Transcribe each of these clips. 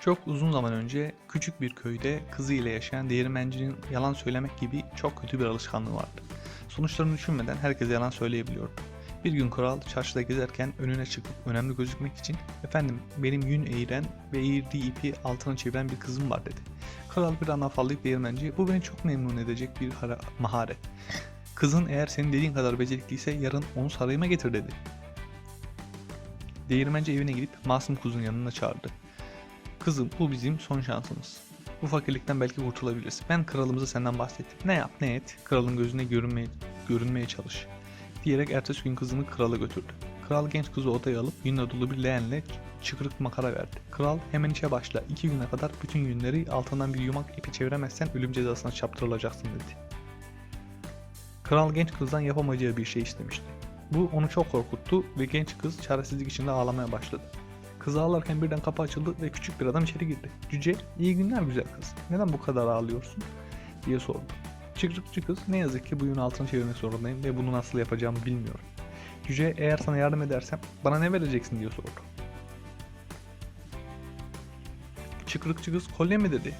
Çok uzun zaman önce küçük bir köyde kızı ile yaşayan değirmencinin yalan söylemek gibi çok kötü bir alışkanlığı vardı. Sonuçlarını düşünmeden herkese yalan söyleyebiliyordu. Bir gün kral çarşıda gezerken önüne çıkıp önemli gözükmek için ''Efendim benim yün eğiren ve eğirdiği ipi altına çeviren bir kızım var'' dedi. Kral bir an afallayıp değirmenciye ''Bu beni çok memnun edecek bir maharet. Kızın eğer senin dediğin kadar becerikliyse yarın onu sarayıma getir'' dedi. Değirmenci evine gidip masum kuzun yanına çağırdı. Kızım bu bizim son şansımız. Bu fakirlikten belki kurtulabiliriz. Ben kralımıza senden bahsettim. Ne yap ne et, kralın gözüne görünmeye, görünmeye çalış. Diyerek ertesi gün kızını krala götürdü. Kral genç kızı odaya alıp yünle dolu bir leğenle çıkırık makara verdi. Kral hemen işe başla. İki güne kadar bütün yünleri altından bir yumak ipi çeviremezsen ölüm cezasına çarptırılacaksın dedi. Kral genç kızdan yapamayacağı bir şey istemişti. Bu onu çok korkuttu ve genç kız çaresizlik içinde ağlamaya başladı. Kız ağlarken birden kapı açıldı ve küçük bir adam içeri girdi. Cüce, iyi günler güzel kız. Neden bu kadar ağlıyorsun? diye sordu. Çıkrıkçı kız, ne yazık ki bu yünün altını çevirmek zorundayım ve bunu nasıl yapacağımı bilmiyorum. Cüce, eğer sana yardım edersem bana ne vereceksin diye sordu. Çıkrıkçı kız, kolye mi dedi.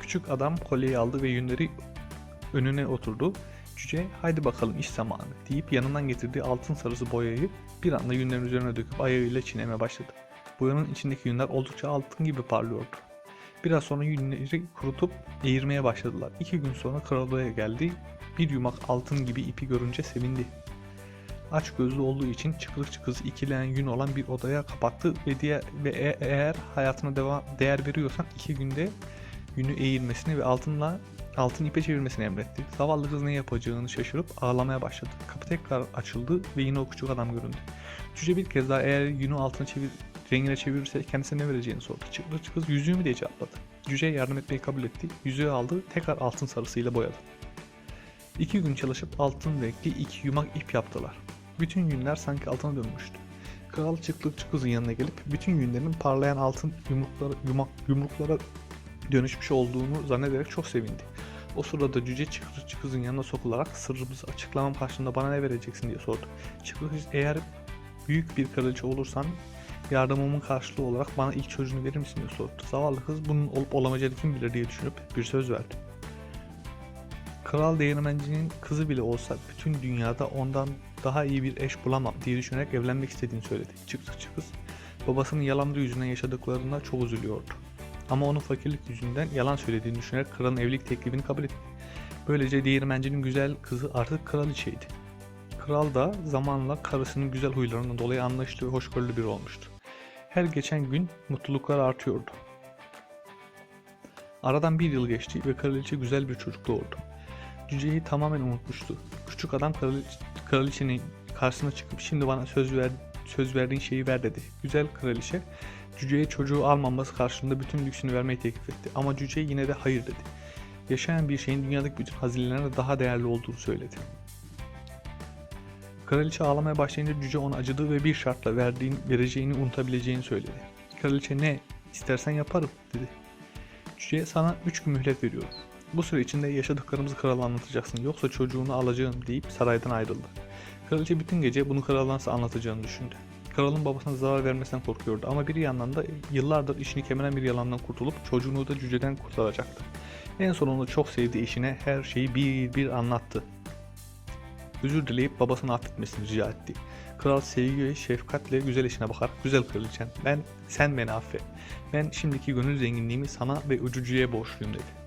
Küçük adam kolyeyi aldı ve yünleri önüne oturdu. Cüce, haydi bakalım iş zamanı deyip yanından getirdiği altın sarısı boyayı bir anda yünlerin üzerine döküp ayağıyla çiğnemeye başladı. Boyanın içindeki yünler oldukça altın gibi parlıyordu. Biraz sonra yünleri kurutup eğirmeye başladılar. İki gün sonra kral odaya geldi. Bir yumak altın gibi ipi görünce sevindi. Aç gözlü olduğu için çıkırıkçı kızı ikileyen yün olan bir odaya kapattı ve diğer ve e- eğer hayatına devam değer veriyorsan iki günde yünü eğilmesini ve altınla altın ipe çevirmesini emretti. Zavallı kız ne yapacağını şaşırıp ağlamaya başladı. Kapı tekrar açıldı ve yine o küçük adam göründü. Cüce bir kez daha eğer yünü altına çevir, rengine çevirirse kendisine ne vereceğini sordu. Çıklıkçı kız yüzüğü mü diye cevapladı. Cüce yardım etmeyi kabul etti. Yüzüğü aldı, tekrar altın sarısıyla boyadı. İki gün çalışıp altın renkli iki yumak ip yaptılar. Bütün yünler sanki altına dönmüştü. Kral çıklıkçı kızın yanına gelip bütün yünlerin parlayan altın yumruklara, yumak, yumruklara dönüşmüş olduğunu zannederek çok sevindi. O sırada cüce çıklıkçı kızın yanına sokularak sırrımızı açıklamam karşılığında bana ne vereceksin diye sordu. Çıklıkçı eğer büyük bir kraliçe olursan yardımımın karşılığı olarak bana ilk çocuğunu verir misin diye sordu. Zavallı kız bunun olup olamayacağını kim bilir diye düşünüp bir söz verdi. Kral değirmencinin kızı bile olsa bütün dünyada ondan daha iyi bir eş bulamam diye düşünerek evlenmek istediğini söyledi. Çıktıkça kız babasının yalanları yüzünden yaşadıklarına çok üzülüyordu. Ama onun fakirlik yüzünden yalan söylediğini düşünerek kralın evlilik teklifini kabul etti. Böylece değirmencinin güzel kızı artık kraliçeydi. Kral da zamanla karısının güzel huylarından dolayı anlayışlı ve hoşgörülü biri olmuştu. Her geçen gün mutluluklar artıyordu. Aradan bir yıl geçti ve kraliçe güzel bir çocuk doğurdu. Cüceyi tamamen unutmuştu. Küçük adam kraliçe, kraliçenin karşısına çıkıp şimdi bana söz ver söz verdiğin şeyi ver dedi. Güzel kraliçe cüceye çocuğu almaması karşılığında bütün lüksünü vermeyi teklif etti. Ama cüce yine de hayır dedi. Yaşayan bir şeyin dünyadaki bütün hazinelerine daha değerli olduğunu söyledi. Kraliçe ağlamaya başlayınca cüce ona acıdı ve bir şartla verdiğin, vereceğini unutabileceğini söyledi. Kraliçe ne istersen yaparım dedi. Cüce sana 3 gün mühlet veriyorum. Bu süre içinde yaşadıklarımızı krala anlatacaksın yoksa çocuğunu alacağım deyip saraydan ayrıldı. Kraliçe bütün gece bunu krala nasıl anlatacağını düşündü. Kralın babasına zarar vermesinden korkuyordu ama bir yandan da yıllardır işini kemiren bir yalandan kurtulup çocuğunu da cüceden kurtaracaktı. En sonunda çok sevdiği eşine her şeyi bir bir anlattı. Özür dileyip babasını affetmesini rica etti. Kral sevgi ve şefkatle güzel eşine bakarak güzel kraliçem ben sen beni affet. Ben şimdiki gönül zenginliğimi sana ve ucucuya borçluyum dedi.